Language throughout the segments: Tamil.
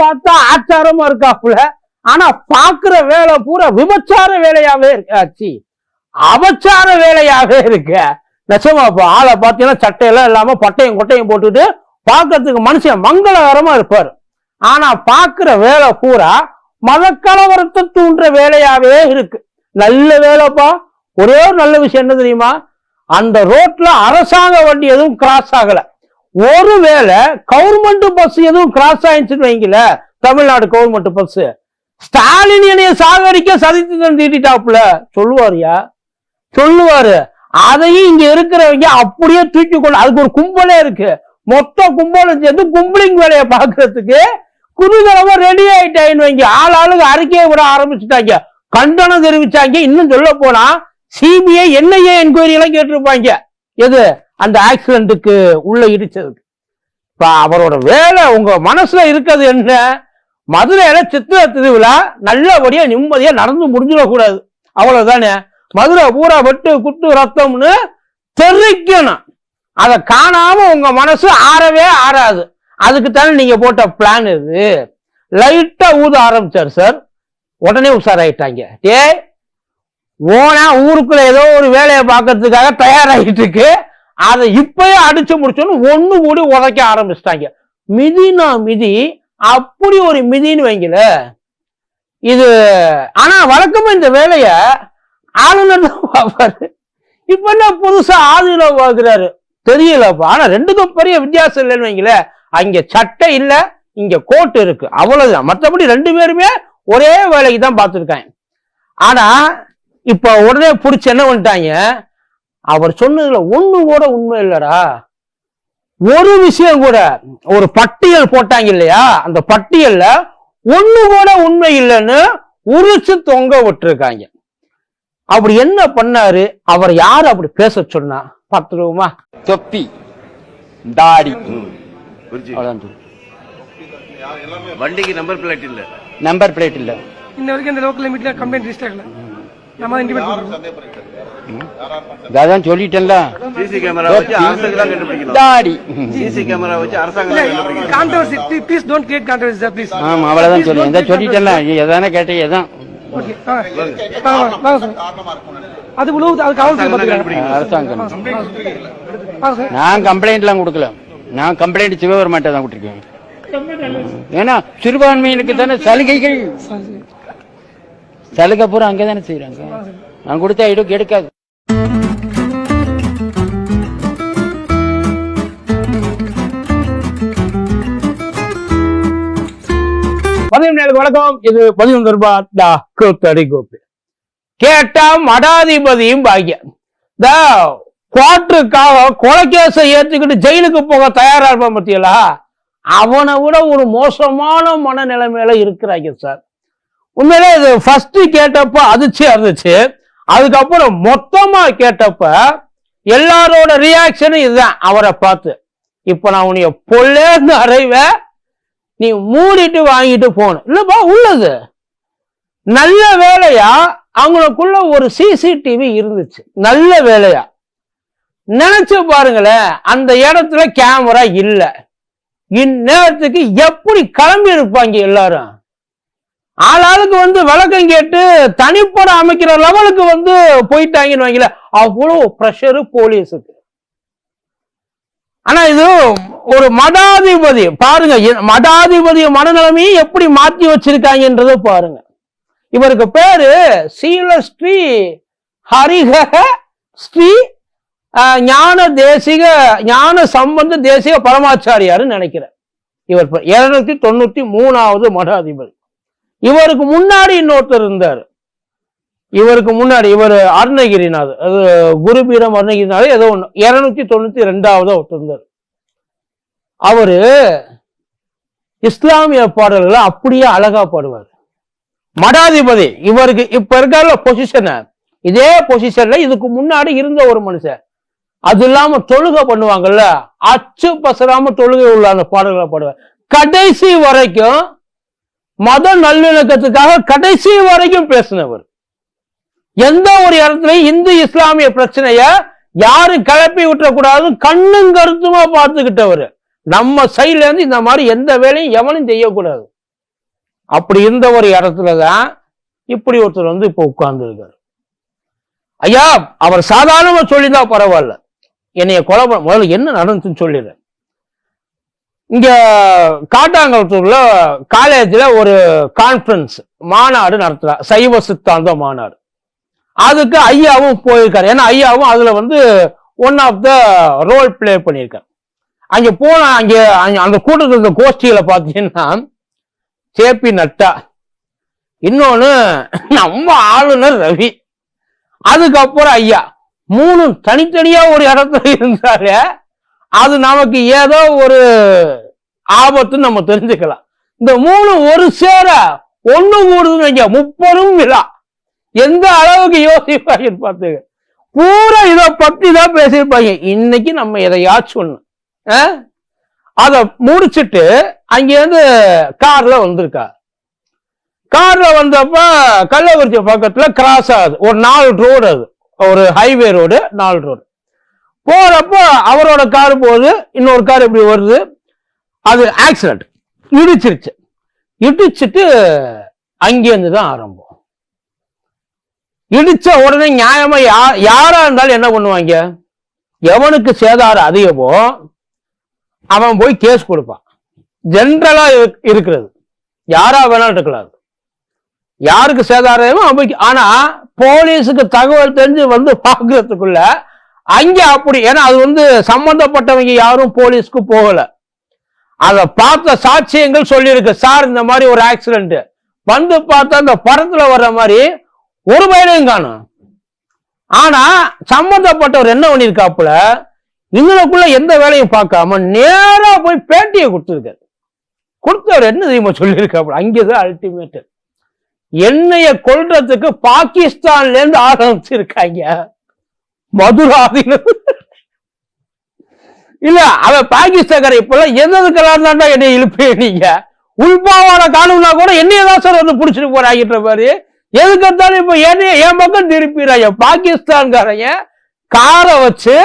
பார்த்தா ஆச்சாரமா இருக்காப்புல ஆனா பாக்குற வேலை பூரா விபச்சார வேலையாவே இருக்காச்சு. அபச்சார வேலையாவே இருக்க. நெசமாப்பா ஆளை பார்த்தீங்கன்னா சட்டையெல்லாம் இல்லாம பட்டையும் கொட்டையும் போட்டுட்டு பார்க்கறதுக்கு மனுஷன் மங்களகரமா இருப்பாரு. ஆனா பாக்குற வேலை பூரா மதக்கலவரத்தை தூண்டுற வேலையாவே இருக்கு. நல்ல வேலைப்பா. ஒரே ஒரு நல்ல விஷயம் என்ன தெரியுமா? அந்த ரோட்ல அரசாங்க வண்டி எதுவும் கிராஸ் ஆகலை. ஒருவேளை கவர்மெண்ட் பஸ் எதுவும் கிராஸ் ஆயிடுச்சுன்னு வைங்கள தமிழ்நாடு கவர்மெண்ட் பஸ் ஸ்டாலின் என்னைய சாகரிக்க சதித்திட்டம் தீட்டிட்டாப்புல. சொல்லுவாருயா சொல்லுவாரு. அதையும் இங்க இருக்கிறவங்க அப்படியே தூக்கி கொள்ள அதுக்கு ஒரு கும்பலே இருக்கு. மொத்த கும்பலும் சேர்ந்து கும்பலிங் வேலையை பாக்குறதுக்கு குதூகலமா ரெடி ஆயிட்டாயின்னு வைங்க. ஆள் ஆளுக்கு அறிக்கையை விட ஆரம்பிச்சுட்டாங்க. கண்டனம் தெரிவிச்சாங்க. இன்னும் சொல்ல போனா சிபிஐ என்ஐஏ என்கொயரி எல்லாம் கேட்டிருப்பாங்க. எது? அந்த ஆக்சிடென்ட்டுக்கு உள்ள இடிச்சதுக்கு இப்போ அவரோட வேலை உங்க மனசுல இருக்கிறது என்ன? மதுரையில சித்திர திருவிழா நல்லபடியா நிம்மதியா நடந்து முடிஞ்சிடக்கூடாது. அவ்வளவுதானே? மதுரை பூரா வெட்டு குட்டு ரத்தம்னு தெரிக்கணும். அதை காணாம உங்க மனசு ஆறவே ஆறாது. அதுக்கு தானே நீங்க போட்ட பிளான் இது. லைட்டா ஊத ஆரம்பிச்சார் சார் உடனே உஷாராயிட்டாங்க. டே ஓனா ஊருக்குள்ள ஏதோ ஒரு வேலையை பார்க்கறதுக்காக தயாராகிட்டு இருக்கு. அதை இப்பயே அடிச்சு முடிச்சோன்னு ஒண்ணு கூடி உதைக்க ஆரம்பிச்சிட்டாங்க. மிதினா மிதி அப்படி ஒரு மிதின்னு வைங்கல இது ஆனா வழக்கமா இந்த வேலைய ஆளுநர் தான் பார்ப்பாரு. இப்ப என்ன புதுசா ஆளுநர் பார்க்கிறாரு? தெரியலப்பா. ஆனா ரெண்டுக்கும் பெரிய வித்தியாசம் இல்லைன்னு வைங்களேன் அங்க சட்டை இல்ல இங்க கோட் இருக்கு. அவ்வளவுதான். மற்றபடி ரெண்டு பேருமே ஒரே வேலைக்கு தான் பார்த்துருக்காங்க. ஆனா இப்ப உடனே பிடிச்சி என்ன பண்ணிட்டாங்க? அவர் சொன்னதுல ஒண்ணு கூட உண்மை இல்லடா. ஒரு விஷயம் கூட ஒரு பட்டியல் போட்டாங்க இல்லையா? அந்த பட்டியல்ல ஒண்ணு கூட உண்மை இல்லைன்னு உரிச்சு தொங்க விட்டுருக்காங்க. அப்படி என்ன பண்ணாரு? அவர் யாரு அப்படி பேச சொன்னா? பார்த்துருவோமா? தொப்பி தாடி. வண்டிக்கு நம்பர் பிளேட் இல்ல. நம்பர் பிளேட் இல்ல. இன்ன வரைக்கும் இந்த லோக்கல் லிமிட்ல கம்ப்ளைண்ட் ரிஜிஸ்டர் ஆகல. நம்ம சொல்லிட்டேன்ல. சிசி கேமரா வச்சு தான் கண்டுபிடிக்கணும். தாடி சிசி கேமரா வச்சு அரசாங்கம் தான் கண்டுபிடிக்கணும். Controversy please don't create controversy sir please ஆமா அவ்வளவுதான் சொல்லி எதை சொல்லிட்டேன்ல எதானே கேட்டேன் எதான். ஓகே வாங்க வாங்க வாங்க சார் அது உழவு அது காவல்துறை பார்த்துக்கிறேன் அரசாங்கம். நான் கம்ப்ளைண்ட்லாம் கொடுக்கல. நான் கம்ப்ளைண்ட் சிவபெருமாட்ட தான் கொடுத்துருக்கேன். ஏன்னா சிறுபான்மையினுக்கு தானே சலுகைகள். சலுகை பூரா அங்கே தானே செய்யறாங்க நான் கொடுத்தா இடுக்கு எடுக்காது. பதிவு நேருக்கு வணக்கம். இது பதிவு ரூபாய் டா கூத்தடி கோப்பி. கேட்டா மடாதிபதியும் பாக்கியம். இந்த கோர்ட்டுக்காக கொலைக்கேசை ஏத்துக்கிட்டு ஜெயிலுக்கு போக தயாரா இருப்பான் பத்தியலா? அவனை விட ஒரு மோசமான மனநிலைமையில இருக்கிறாங்க சார். உண்மையிலே இது ஃபர்ஸ்ட் கேட்டப்ப அதிர்ச்சியா இருந்துச்சு. அதுக்கப்புறம் மொத்தமா கேட்டப்ப எல்லாரோட ரியாக்ஷனும் இதுதான். அவரை பார்த்து இப்ப நான் உன்னைய பொல்லேன்னு அறைவேன் நீ மூடிட்டு வாங்கிட்டு போகணும். இல்லப்பா உள்ளது. நல்ல வேலையா? அவங்களுக்குள்ள ஒரு சிசிடிவி இருந்துச்சு. நல்ல வேலையா? நினைச்சு பாருங்களேன் அந்த இடத்துல கேமரா இல்லை. இந்நேரத்துக்கு எப்படி கிளம்பி இருப்பாங்க எல்லாரும்? ஆளாளுக்கு வந்து விளக்கம் கேட்டு தனிப்படம் அமைக்கிற லெவலுக்கு வந்து போயிட்டாங்கன்னு வைங்கள அவ்வளோ ப்ரெஷரு போலீஸுக்கு. ஆனா இது ஒரு மடாதிபதி பாருங்க எ- மடாதிபதி மனநிலைமையை எப்படி மாத்தி வச்சிருக்காங்கன்றத பாருங்க. இவருக்கு பேரு சீலஸ்ரீ ஹரிஹர ஸ்ரீ ஆஹ், ஞான தேசிக ஞான சம்பந்த தேசிக பரமாச்சாரியாருன்னு நினைக்கிறேன். இவர் இருநூத்தி தொண்ணூத்தி மூணாவது மடாதிபதி. இவருக்கு முன்னாடி இன்னொருத்தர் இருந்தார். இவருக்கு முன்னாடி இவர் அருணகிரிநாத் அது குருபீரம் அருணகிரிநாத் ஏதோ ஒன்று இருநூத்தி தொண்ணூத்தி ரெண்டாவது ஒருத்தர் இருந்தார். அவரு இஸ்லாமிய பாடல்களை அப்படியே அழகா பாடுவார். மடாதிபதி இவருக்கு இப்ப இருக்கிற பொசிஷன் இதே பொசிஷன்ல இதுக்கு முன்னாடி இருந்த ஒரு மனுஷன். அது இல்லாம தொழுகை பண்ணுவாங்கல்ல அச்சு பசராம தொழுகை உள்ள அந்த பாடல்களை பாடுவார். கடைசி வரைக்கும் மத நல்லிணக்கத்துக்காக கடைசி வரைக்கும் பேசினவர். எந்த ஒரு இடத்துலயும் இந்து இஸ்லாமிய பிரச்சனைய யாரும் கிளப்பி விட்டுறக்கூடாது கண்ணும் கருத்துமா பார்த்துக்கிட்டவர். நம்ம சைட்ல இருந்து இந்த மாதிரி எந்த வேலையும் எவனும் செய்யக்கூடாது. அப்படி இருந்த ஒரு இடத்துல தான் இப்படி ஒருத்தர் வந்து இப்போ உட்கார்ந்து இருக்காரு ஐயா அவர் சாதாரணமா சொல்லியிருந்தா பரவாயில்ல. என்னைய கொலை முதல்ல என்ன நடந்துச்சுன்னு சொல்லிடுறேன். இங்க காட்டாங்குளத்தூர்ல காலேஜ்ல ஒரு கான்ஃபரன்ஸ் மாநாடு நடத்துறா. சைவ சித்தாந்த மாநாடு. அதுக்கு ஐயாவும் போயிருக்காரு. ஏன்னா ஐயாவும் அதுல வந்து one of the role play பண்ணியிருக்காரு. அங்க போன அங்க அங்கே அந்த கூட்டத்தில் இருந்த கோஷ்டியில பாத்தீங்கன்னா சேபி நட்டா இன்னொன்னு நம்ம ஆளுநர் ரவி அதுக்கப்புறம் ஐயா. மூணு தனித்தனியா ஒரு இடத்துல இருந்தாலே அது நமக்கு ஏதோ ஒரு ஆபத்துன்னு நம்ம தெரிஞ்சுக்கலாம். இந்த மூணு ஒரு சேர ஒண்ணு கூடுதுன்னு வைங்க முப்பெரும் விழா. எந்த அளவுக்கு யோசிப்பாங்க பார்த்துங்க. பூரா இதை பத்தி தான் பேசியிருப்பாங்க. இன்னைக்கு நம்ம எதையாச்சும் ஒண்ணு ஆ? முடிச்சுட்டு முடிச்சிட்டு அங்கேருந்து கார்ல வந்திருக்கா கார்ல வந்தப்ப கள்ளக்குறிச்சி பக்கத்துல கிராஸ் ஆகுது. ஒரு நாலு ரோடு அது. ஒரு ஹைவே ரோடு நாலு ரோடு போறப்போ அவரோட கார் போகுது இன்னொரு கார் இப்படி வருது. அது ஆக்சிடென்ட் இடிச்சிருச்சு. இடிச்சிட்டு அங்கேருந்து தான் ஆரம்பம். இடிச்ச உடனே நியாயமா யா யாரா இருந்தாலும் என்ன பண்ணுவாங்க? எவனுக்கு சேதாரம் அதிகமோ அவன் போய் கேஸ் கொடுப்பான். ஜென்ரலா இருக்கிறது. யாரா வேணாலும் இருக்கலாம். யாருக்கு சேதாரமோ அவன் போய் ஆனா போலீஸுக்கு தகவல் தெரிஞ்சு வந்து பாக்குறதுக்குள்ள அங்க அப்படி ஏன்னா அது வந்து சம்பந்தப்பட்டவங்க யாரும் போலீஸ்க்கு போகல. அதை பார்த்த சாட்சியங்கள் சொல்லியிருக்கு. சார் இந்த மாதிரி ஒரு ஆக்சிடென்ட் வந்து பார்த்தா அந்த படத்துல வர்ற மாதிரி ஒரு பையனையும் காணும். ஆனா சம்பந்தப்பட்டவர் என்ன பண்ணிருக்காப்புல இவனுக்குள்ள எந்த வேலையும் பார்க்காம நேரா போய் பேட்டியை கொடுத்துருக்காரு. கொடுத்தவர் என்ன தெரியுமா சொல்லியிருக்காப்புல? அங்கேதான் அல்டிமேட் என்னைய கொல்றதுக்கு பாகிஸ்தான்ல இருந்து ஆரம்பிச்சிருக்காங்க மதுராதில இல்ல அவன் பாகிஸ்தான்கார இப்பெல்லாம் எதுக்கெல்லாம் தாண்டா என்னை இழுப்பே நீங்க? உள்பாவான காணும்னா கூட என்னைய தான் சார் வந்து புடிச்சிட்டு போறாங்கிற மாதிரி. எதுக்கு எடுத்தாலும் இப்ப என்னைய என் பக்கம் திருப்பிடுறாங்க. பாகிஸ்தான்காரங்க காரை வச்சு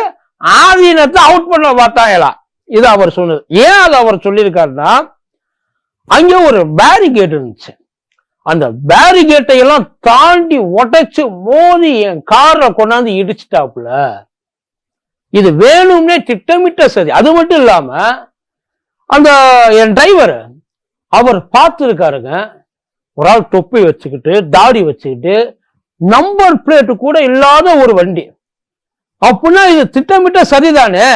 ஆதீனத்தை அவுட் பண்ண பார்த்தாங்களா இது அவர் சொன்னது. ஏன் அது அவர் சொல்லியிருக்காருன்னா அங்கே ஒரு பேரிகேட் இருந்துச்சு. அந்த பேரிகேட்டை எல்லாம் தாண்டி உடைச்சு மோதி என் காரை கொண்டாந்து இடிச்சிட்டாப்புல. இது வேணும்னே திட்டமிட்ட சரி அது மட்டும் இல்லாம அந்த என் டிரைவர் அவர் பார்த்துருக்காருங்க. ஒரு ஆள் தொப்பி வச்சுக்கிட்டு தாடி வச்சுக்கிட்டு நம்பர் பிளேட்டு கூட இல்லாத ஒரு வண்டி. அப்படின்னா இது திட்டமிட்ட சரிதானே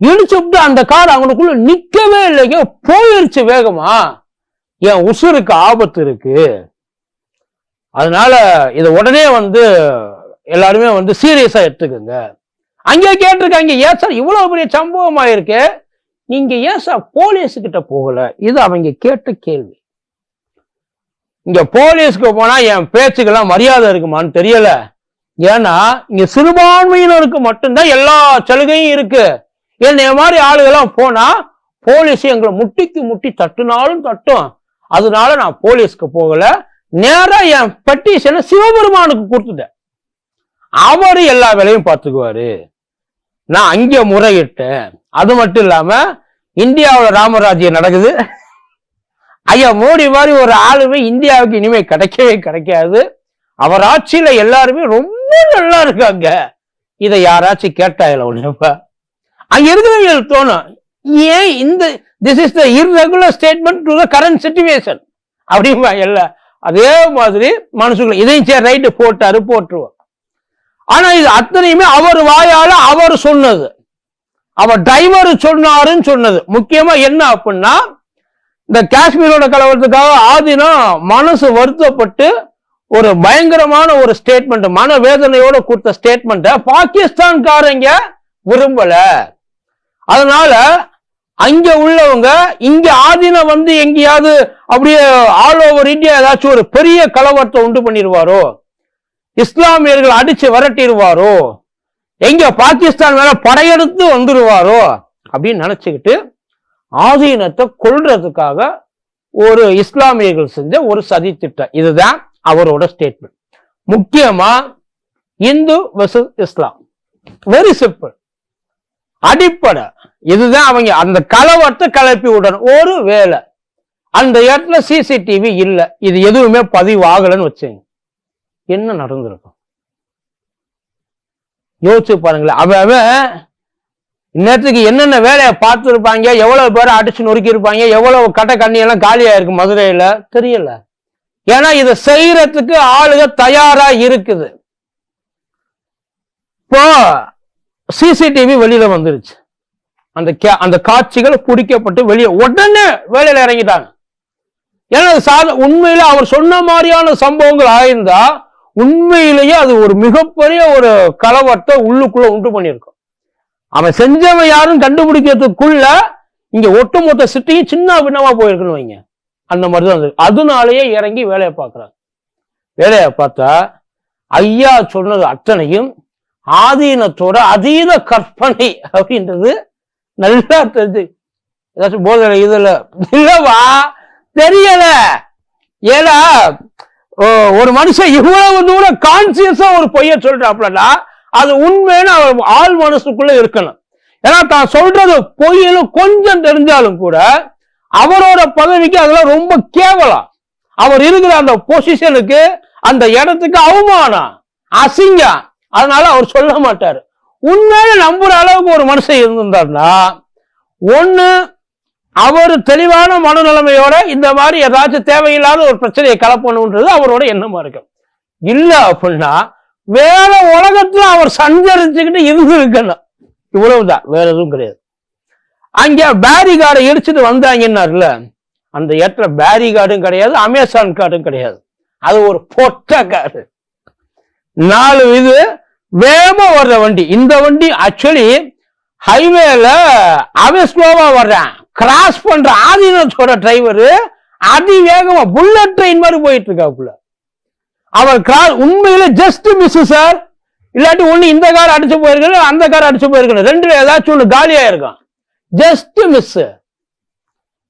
இடிச்சுட்டு அந்த கார் அவங்களுக்குள்ள நிக்கவே இல்லைங்க. போயிருச்சு வேகமா. என் உசுருக்கு ஆபத்து இருக்கு? அதனால இதை உடனே வந்து எல்லாருமே வந்து சீரியஸா எடுத்துக்கோங்க. அங்கே கேட்டிருக்காங்க ஏன் சார் இவ்வளவு பெரிய சம்பவம் ஆயிருக்கு? நீங்க ஏன் சார் போலீஸ் கிட்ட போகல? இது அவங்க கேட்ட கேள்வி. இங்க போலீஸ்க்கு போனா என் பேச்சுக்கெல்லாம் மரியாதை இருக்குமான்னு தெரியல. ஏன்னா இங்க சிறுபான்மையினருக்கு மட்டும்தான் எல்லா சலுகையும் இருக்கு. என்னைய மாதிரி ஆளுகெல்லாம் போனா போலீஸ் எங்களை முட்டிக்கு முட்டி தட்டுனாலும் தட்டும். அதனால நான் போலீஸ்க்கு போகல. நேரா என் பெட்டிஷனை சிவபெருமானுக்கு கொடுத்துட்டேன். அவரு எல்லா வேலையும் பார்த்துக்குவாரு. நான் அங்கே முறையிட்டேன். அது மட்டும் இல்லாம இந்தியாவில் ராமராஜ்யம் நடக்குது. ஐயா மோடி மாதிரி ஒரு ஆளுமே இந்தியாவுக்கு இனிமே கிடைக்கவே கிடைக்காது. அவர் ஆட்சியில எல்லாருமே ரொம்ப நல்லா இருக்காங்க. இதை யாராச்சும் கேட்டாயில உடனேப்பா அங்க இருக்கிறவங்களுக்கு தோணும் ஏன் இந்த this is the irregular statement to the current situation அப்படிம்பா எல்லாம் அதே மாதிரி மனசுக்குள்ள இதையும் சரி ரைட்டு போட்டாரு போட்டுருவோம் ஆனா இது அத்தனையுமே அவர் வாயால அவர் சொன்னது. அவர் டிரைவர் சொன்னாருன்னு சொன்னது. முக்கியமா என்ன அப்படின்னா இந்த காஷ்மீரோட கலவரத்துக்காக ஆதினம் மனசு வருத்தப்பட்டு ஒரு பயங்கரமான ஒரு ஸ்டேட்மெண்ட் மன வேதனையோட கொடுத்த ஸ்டேட்மெண்ட்டை பாகிஸ்தான்காரங்க விரும்பல. அதனால அங்க உள்ளவங்க இங்க ஆதீனம் வந்து எங்கேயாவது அப்படியே ஆல் ஓவர் இந்தியா ஏதாச்சும் ஒரு பெரிய கலவரத்தை உண்டு பண்ணிடுவாரோ? இஸ்லாமியர்கள் அடிச்சு விரட்டிடுவாரோ? எங்க பாகிஸ்தான் மேல படையெடுத்து வந்துடுவாரோ? அப்படின்னு நினைச்சுக்கிட்டு ஆதீனத்தை கொல்றதுக்காக ஒரு இஸ்லாமியர்கள் செஞ்ச ஒரு சதி திட்டம் இதுதான் அவரோட ஸ்டேட்மெண்ட் முக்கியமா இந்து வெர்சஸ் இஸ்லாம். வெரி சிம்பிள் அடிப்படை. இதுதான் அவங்க அந்த கலவரத்தை கலப்பி விடணும். ஒரு வேலை அந்த இடத்துல சிசிடிவி இல்லை இது எதுவுமே பதிவு ஆகலைன்னு வச்சுங்க. என்ன நடந்திருக்கும்? யோசிச்சு பாருங்களேன். அவன் அவன் இந்நேரத்துக்கு என்னென்ன வேலையை பார்த்துருப்பாங்க எவ்வளவு பேரை அடிச்சு நொறுக்கி இருப்பாங்க எவ்வளவு கட்ட கண்ணி எல்லாம் காலியா இருக்கு மதுரையில? தெரியல. ஏன்னா இதை செய்யறதுக்கு ஆளுக தயாரா இருக்குது. இப்போ சிசிடிவி வெளியில வந்துருச்சு. அந்த கே- அந்த காட்சிகள் குடிக்கப்பட்டு வெளியே உடனே வேலையில இறங்கிட்டாங்க. ஏன்னா சாத உண்மையில அவர் சொன்ன மாதிரியான சம்பவங்கள் ஆயிருந்தா உண்மையிலேயே அது ஒரு மிகப்பெரிய ஒரு கலவரத்தை உள்ளுக்குள்ள உண்டு பண்ணியிருக்கும். அவன் செஞ்சவன் யாரும் கண்டுபிடிக்கிறதுக்குள்ள இங்க ஒட்டுமொத்த சிட்டியும் சின்ன பின்னமா போயிருக்குன்னு வைங்க. அந்த மாதிரி தான் இருந்தது. அதனாலேயே இறங்கி வேலையை பார்க்கறாங்க வேலையை பார்த்தா ஐயா சொன்னது அத்தனையும் ஆதீனத்தோட அதீத கற்பனை அப்படின்றது நல்லா தெரிஞ்சு. ஏதாச்சும் போதலை இதுல. இல்லவா? தெரியல. ஏன்னா ஓ, ஒரு மனுஷன் இவ்வளவு தூரம் கான்சியஸா ஒரு பொய்ய சொல்றாப்லடா அது உண்மைன்னு அவர் ஆள் மனசுக்குள்ள இருக்கணும். ஏன்னா தான் சொல்றது பொய்னு கொஞ்சம் தெரிஞ்சாலும் கூட அவரோட பதவிக்கு அதெல்லாம் ரொம்ப கேவலம். அவர் இருக்கிற அந்த பொசிஷனுக்கு அந்த இடத்துக்கு அவமானம். அசிங்கம். அதனால அவர் சொல்ல மாட்டாரு. உண்மையில நம்புற அளவுக்கு ஒரு மனுஷன் இருந்திருந்தாருன்னா ஒன்று அவர் தெளிவான மனநிலைமையோட இந்த மாதிரி ஏதாச்சும் தேவையில்லாத ஒரு பிரச்சனையை கலப்பணுன்றது அவரோட எண்ணமா இருக்கும் இல்லை அப்படின்னா வேற உலகத்துல அவர் சஞ்சரிச்சுக்கிட்டு இருந்திருக்கணும் இவ்வளவுதான் வேற எதுவும் கிடையாது. அங்க பேரிகார்டை இடிச்சுட்டு வந்தாங்கன்னார்ல அந்த இடத்துல பேரிகார்டும் கிடையாது அமேசான் கார்டும் கிடையாது. அது ஒரு பொட்ட கார்டு நாலு இது வேகமா வர்ற வண்டி. இந்த வண்டி ஆக்சுவலி ஹைவேல அவன் ஸ்லோவா வர்றான் கிராஸ் பண்ற ஆதீனத்தோட டிரைவர் அதிவேகமா புல்லட் ட்ரெயின் மாதிரி போயிட்டு இருக்காப்புல. அவர் கிராஸ் உண்மையில ஜஸ்ட் மிஸ் சார் இல்லாட்டி ஒண்ணு இந்த கார் அடிச்சு போயிருக்கணும் அந்த கார் அடிச்சு போயிருக்கணும் ரெண்டு ஏதாச்சும் ஒண்ணு காலியா இருக்கும். ஜஸ்ட் மிஸ்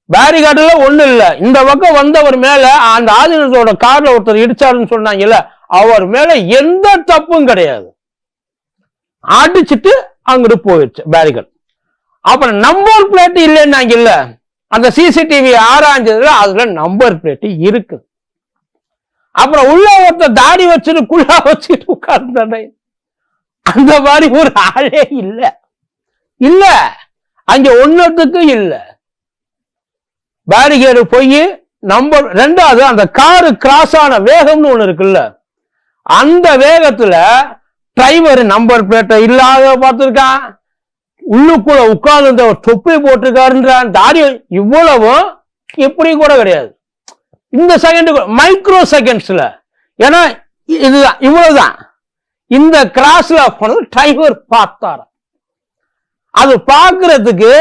பேரிகார்டுல ஒண்ணு இல்ல. இந்த பக்கம் வந்தவர் மேல அந்த ஆதீனத்தோட கார்ல ஒருத்தர் இடிச்சாருன்னு சொன்னாங்கல்ல அவர் மேல எந்த தப்பும் கிடையாது. அடிச்சிட்டு அங்கிட்டு போயிடுச்சு பேரிகார்டு அப்புறம் நம்பர் பிளேட் இல்லைன்னாங்கல்ல அந்த சிசிடிவி ஆராய்ஞ்சதுல அதுல நம்பர் பிளேட் இருக்கு. அப்புறம் உள்ள ஒருத்தர் தாடி வச்சுட்டு குள்ளா வச்சுட்டு உட்கார்ந்தேன். அந்த மாதிரி ஒரு ஆளே இல்ல. இல்ல. அங்க ஒன்னத்துக்கு இல்ல. பேரிகேடு போய் நம்பர் ரெண்டாவது அந்த காரு கிராஸ் ஆன வேகம்னு ஒண்ணு இருக்குல்ல. அந்த வேகத்துல டிரைவர் நம்பர் பிளேட்டை இல்லாத பார்த்துருக்கான் உள்ளுக்குள்ள உட்கார்ந்து ஒரு தொப்பி போட்டிருக்காருன்றான். தாரியம் இவ்வளவும் எப்படி கூட கிடையாது. இந்த செகண்ட் மைக்ரோ செகண்ட்ஸ்ல ஏன்னா இதுதான் இவ்வளவுதான். இந்த கிராஸ்ல போனது டிரைவர் பார்த்தாராம் அது பார்க்கறதுக்கு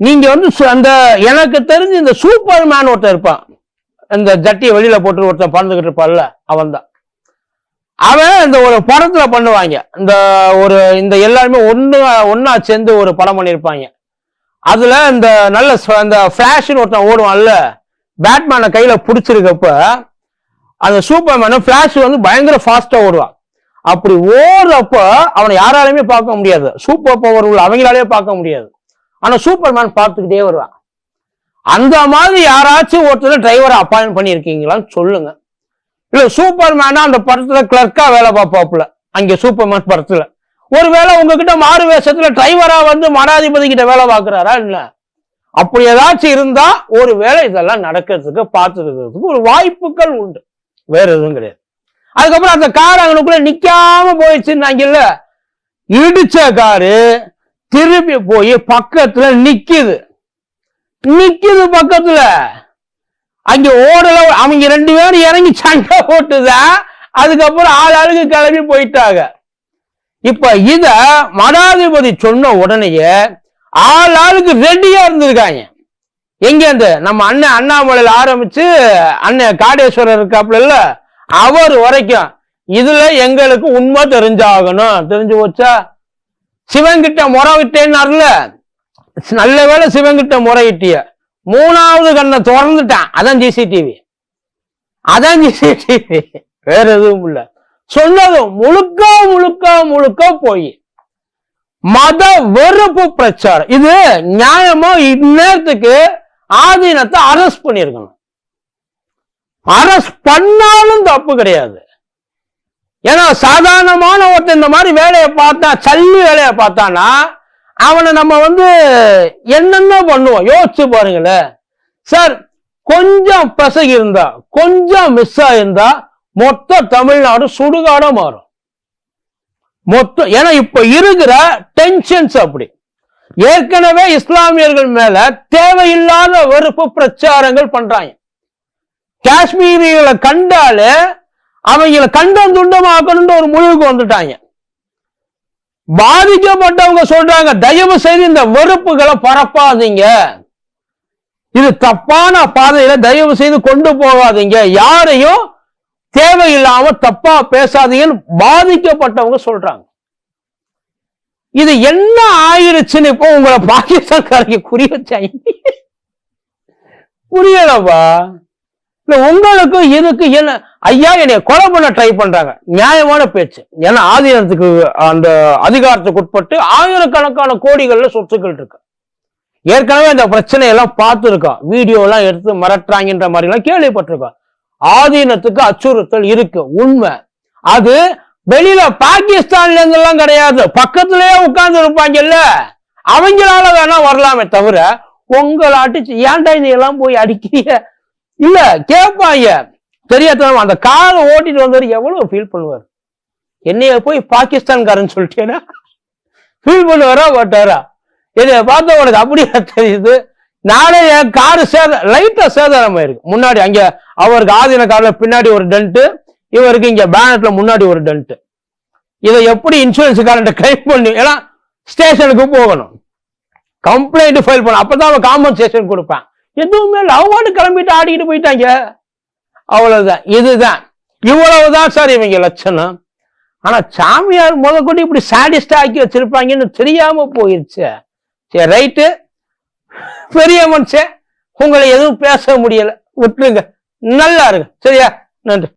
நீங்க வந்து அந்த எனக்கு தெரிஞ்சு இந்த சூப்பர் மேன் ஒருத்தன் இருப்பான். அந்த ஜட்டியை வெளியில போட்டு ஒருத்தன் பறந்துகிட்டு இருப்பான்ல அவன் தான் அவன் இந்த ஒரு படத்துல பண்ணுவாங்க. இந்த ஒரு இந்த எல்லாருமே ஒன்று ஒன்னா சேர்ந்து ஒரு படம் பண்ணியிருப்பாங்க அதுல இந்த நல்ல அந்த இந்த ஃபிளாஷ்னு ஒருத்தன் ஓடுவான்ல பேட்மேனை கையில பிடிச்சிருக்கப்ப அந்த சூப்பர் மேனும் ஃபிளாஷ் வந்து பயங்கர ஃபாஸ்டா ஓடுவான். அப்படி ஓடுறப்ப அவனை யாராலையுமே பார்க்க முடியாது. சூப்பர் பவர் உள்ள அவங்களாலேயே பார்க்க முடியாது. ஆனா சூப்பர் மேன் பார்த்துக்கிட்டே வருவான். அந்த மாதிரி யாராச்சும் ஒருத்தர் டிரைவரை அப்பாயின்ட் பண்ணியிருக்கீங்களான்னு சொல்லுங்க. இல்ல சூப்பர் மேனா அந்த படத்துல கிளர்க்கா வேலை பார்ப்பாப்புல. அங்க சூப்பர் மேன் படத்துல. ஒருவேளை உங்ககிட்ட மாறு வேஷத்துல டிரைவரா வந்து மடாதிபதி கிட்ட வேலை பார்க்கறாரா இல்ல? அப்படி ஏதாச்சும் இருந்தா ஒருவேளை இதெல்லாம் நடக்கிறதுக்கு பார்த்துருக்கிறதுக்கு ஒரு வாய்ப்புகள் உண்டு. வேற எதுவும் கிடையாது. அதுக்கப்புறம் அந்த கார் அங்கனுக்குள்ள நிக்காம போயிடுச்சுன்னாங்கல்ல இடிச்ச காரு திருப்பி போய் பக்கத்துல நிக்குது. நிக்குது பக்கத்துல. அங்க ஓடல அவங்க ரெண்டு பேரும் இறங்கி சண்டை போட்டுதான் அதுக்கப்புறம் ஆள் ஆளுக்கு கிளம்பி போயிட்டாங்க. இப்ப இத மடாதிபதி சொன்ன உடனேயே ஆள் ஆளுக்கு ரெடியா இருந்திருக்காங்க. எங்க இருந்து நம்ம அண்ணன் அண்ணாமலையில ஆரம்பிச்சு அண்ணன் காடேஸ்வரர் இருக்காப்புல இல்ல அவர் வரைக்கும் இதுல எங்களுக்கு உண்மை தெரிஞ்சாகணும். தெரிஞ்சு போச்சா? சிவன்கிட்ட முறை விட்டேன்னாருல. நல்ல வேளை சிவன்கிட்ட முறையிட்டிய மூணாவது கண்ணை திறந்துட்டான். அதான் ஜிசிடிவி அதான் ஜிசிடிவி வேற எதுவும் இல்ல. சொன்னதும் முழுக்க முழுக்க முழுக்க போய். மத வெறுப்பு பிரச்சாரம். இது நியாயமா இந்நேரத்துக்கு ஆதீனத்தை அரெஸ்ட் பண்ணியிருக்கணும். அரெஸ்ட் பண்ணாலும் தப்பு கிடையாது. ஏன்னா சாதாரணமான ஒருத்தன் இந்த மாதிரி வேலையை பார்த்தா சல்லி வேலையை பார்த்தானா அவனை நம்ம வந்து என்னென்ன பண்ணுவோம். யோசிச்சு பாருங்களேன். சார் கொஞ்சம் பிசகி இருந்தா கொஞ்சம் மிஸ் ஆயிருந்தா மொத்த தமிழ்நாடு சுடுகாடா மாறும். மொத்தம் ஏன்னா இப்ப இருக்கிற டென்ஷன்ஸ் அப்படி. ஏற்கனவே இஸ்லாமியர்கள் மேல தேவையில்லாத வெறுப்பு பிரச்சாரங்கள் பண்றாங்க. காஷ்மீரிகளை கண்டாலே அவங்களை கண்டம் துண்டமாக்கணும்னு ஒரு முடிவுக்கு வந்துட்டாங்க. பாதிக்கப்பட்டவங்க சொல்றாங்க தயவு செய்து இந்த வெறுப்புகளை பரப்பாதீங்க. இது தப்பான பாதையில தயவு செய்து கொண்டு போகாதீங்க. யாரையும் தேவையில்லாம தப்பா பேசாதீங்கன்னு பாதிக்கப்பட்டவங்க சொல்றாங்க. இது என்ன ஆயிருச்சுன்னு இப்போ உங்களை பாகிஸ்தான்காரங்க புரிய வச்சாங்க புரியலவா இல்ல உங்களுக்கு இதுக்கு என்ன ஐயா என்னை கொலை பண்ண ட்ரை பண்றாங்க. நியாயமான பேச்சு. ஏன்னா ஆதீனத்துக்கு அந்த அதிகாரத்துக்கு உட்பட்டு ஆயிரக்கணக்கான கோடிகள்ல சொத்துக்கள் இருக்கு. ஏற்கனவே அந்த பிரச்சனையெல்லாம் பார்த்துருக்கோம். வீடியோ எல்லாம் எடுத்து மிரட்டுறாங்கன்ற மாதிரி எல்லாம் கேள்விப்பட்டிருக்கோம். ஆதீனத்துக்கு அச்சுறுத்தல் இருக்கு. உண்மை. அது வெளியில பாகிஸ்தான்ல இருந்தெல்லாம் கிடையாது. பக்கத்திலேயே உட்கார்ந்து இருப்பாங்கல்ல அவங்களால வேணா வரலாமே தவிர உங்களை அடிச்சு ஏன்டா இதையெல்லாம் போய் அடிக்கிறீங்க இல்ல கேட்பாங்க தெரியாதவன் அந்த காரை ஓட்டிட்டு வந்தவர் எவ்வளவு ஃபீல் பண்ணுவார்? என்னைய போய் பாகிஸ்தான்காரன் சொல்லிட்டேன்னா ஃபீல் பண்ணுவாரா ஓட்டாரா இதை பார்த்த உனக்கு அப்படியே தெரியுது? நாளே என் காரு சேத லைட்டா சேதாரம் ஆயிருக்கு முன்னாடி அங்க அவருக்கு ஆதீன கார்ல பின்னாடி ஒரு டென்ட்டு இவருக்கு இங்க பேனட்ல முன்னாடி ஒரு டென்ட்டு இதை எப்படி இன்சூரன்ஸ்காரன் கிளைம் பண்ணி ஏன்னா ஸ்டேஷனுக்கு போகணும். கம்ப்ளைண்ட் ஃபைல் பண்ண அப்பதான் அவன் காம்பன்சேஷன் கொடுப்பேன். எதுவுமே இல்லை அவங்க கிளம்பிட்டு ஆடிக்கிட்டு போயிட்டாங்க. அவ்வளவுதான். இதுதான். இவ்வளவுதான் சார் இவங்க லட்சணம். ஆனா சாமியார் முதற்கொண்டு இப்படி சாடிஸ்டா ஆக்கி வச்சிருப்பாங்கன்னு தெரியாம போயிருச்சு. சரி ரைட்டு பெரிய மனுஷன் உங்களை எதுவும் பேச முடியல. விட்டுருங்க. நல்லா இருக்கு. சரியா? நன்றி.